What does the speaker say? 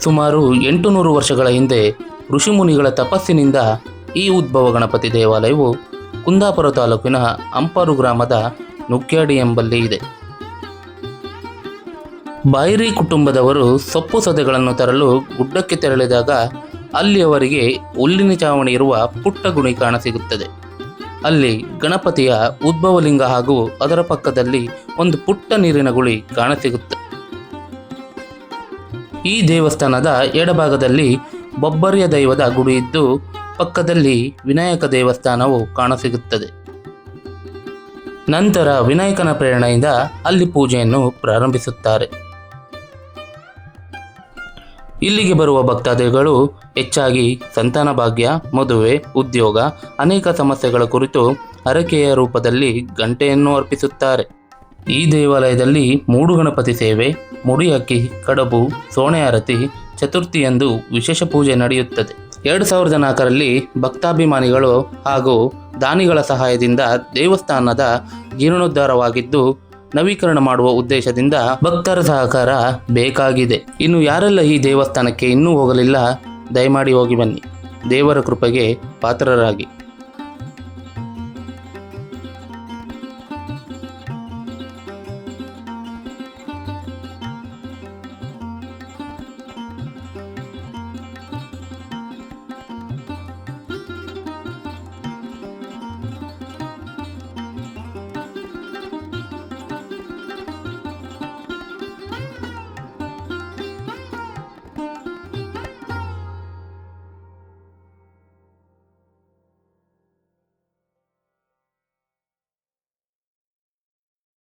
ಸುಮಾರು ಎಂಟು ನೂರು ವರ್ಷಗಳ ಹಿಂದೆ ಋಷಿಮುನಿಗಳ ತಪಸ್ಸಿನಿಂದ ಈ ಉದ್ಭವ ಗಣಪತಿ ದೇವಾಲಯವು ಕುಂದಾಪುರ ತಾಲೂಕಿನ ಅಂಪಾರು ಗ್ರಾಮದ ನುಗ್ಗ್ಯಾಡಿ ಎಂಬಲ್ಲಿ ಇದೆ. ಬಾಯಿರಿ ಕುಟುಂಬದವರು ಸೊಪ್ಪು ಸದೆಗಳನ್ನು ತರಲು ಗುಡ್ಡಕ್ಕೆ ತೆರಳಿದಾಗ ಅಲ್ಲಿ ಅವರಿಗೆ ಹುಲ್ಲಿನ ಚಾವಣಿ ಇರುವ ಪುಟ್ಟ ಗುಣಿ ಕಾಣಸಿಗುತ್ತದೆ ಅಲ್ಲಿ ಗಣಪತಿಯ ಉದ್ಭವಲಿಂಗ ಹಾಗೂ ಅದರ ಪಕ್ಕದಲ್ಲಿ ಒಂದು ಪುಟ್ಟ ನೀರಿನ ಗುಳಿ ಕಾಣಸಿಗುತ್ತದೆ ಈ ದೇವಸ್ಥಾನದ ಎಡಭಾಗದಲ್ಲಿ ಬೊಬ್ಬರಿಯ ದೈವದ ಗುಡಿ ಇದ್ದು, ಪಕ್ಕದಲ್ಲಿ ವಿನಾಯಕ ದೇವಸ್ಥಾನವು ಕಾಣಸಿಗುತ್ತದೆ. ನಂತರ ವಿನಾಯಕನ ಪ್ರೇರಣೆಯಿಂದ ಅಲ್ಲಿ ಪೂಜೆಯನ್ನು ಪ್ರಾರಂಭಿಸುತ್ತಾರೆ. ಇಲ್ಲಿಗೆ ಬರುವ ಭಕ್ತಾದಿಗಳು ಹೆಚ್ಚಾಗಿ ಸಂತಾನ ಭಾಗ್ಯ, ಮದುವೆ, ಉದ್ಯೋಗ, ಅನೇಕ ಸಮಸ್ಯೆಗಳ ಕುರಿತು ಹರಕೆಯ ರೂಪದಲ್ಲಿ ಗಂಟೆಯನ್ನು ಅರ್ಪಿಸುತ್ತಾರೆ. ಈ ದೇವಾಲಯದಲ್ಲಿ ಮೂಡು ಗಣಪತಿ ಸೇವೆ, ಮುಡಿ ಅಕ್ಕಿ, ಕಡಬು, ಸೋಣೆ ಆರತಿ, ಚತುರ್ಥಿ ಎಂದು ವಿಶೇಷ ಪೂಜೆ ನಡೆಯುತ್ತದೆ. ಎರಡು ಸಾವಿರದ ನಾಲ್ಕರಲ್ಲಿ ಭಕ್ತಾಭಿಮಾನಿಗಳು ಹಾಗೂ ದಾನಿಗಳ ಸಹಾಯದಿಂದ ದೇವಸ್ಥಾನದ ಜೀರ್ಣೋದ್ಧಾರವಾಗಿದ್ದು, ನವೀಕರಣ ಮಾಡುವ ಉದ್ದೇಶದಿಂದ ಭಕ್ತರ ಸಹಕಾರ ಬೇಕಾಗಿದೆ. ಇನ್ನು ಯಾರೆಲ್ಲ ಈ ದೇವಸ್ಥಾನಕ್ಕೆ ಇನ್ನೂ ಹೋಗಲಿಲ್ಲ, ದಯಮಾಡಿ ಹೋಗಿ ಬನ್ನಿ. ದೇವರ ಕೃಪೆಗೆ ಪಾತ್ರರಾಗಿ.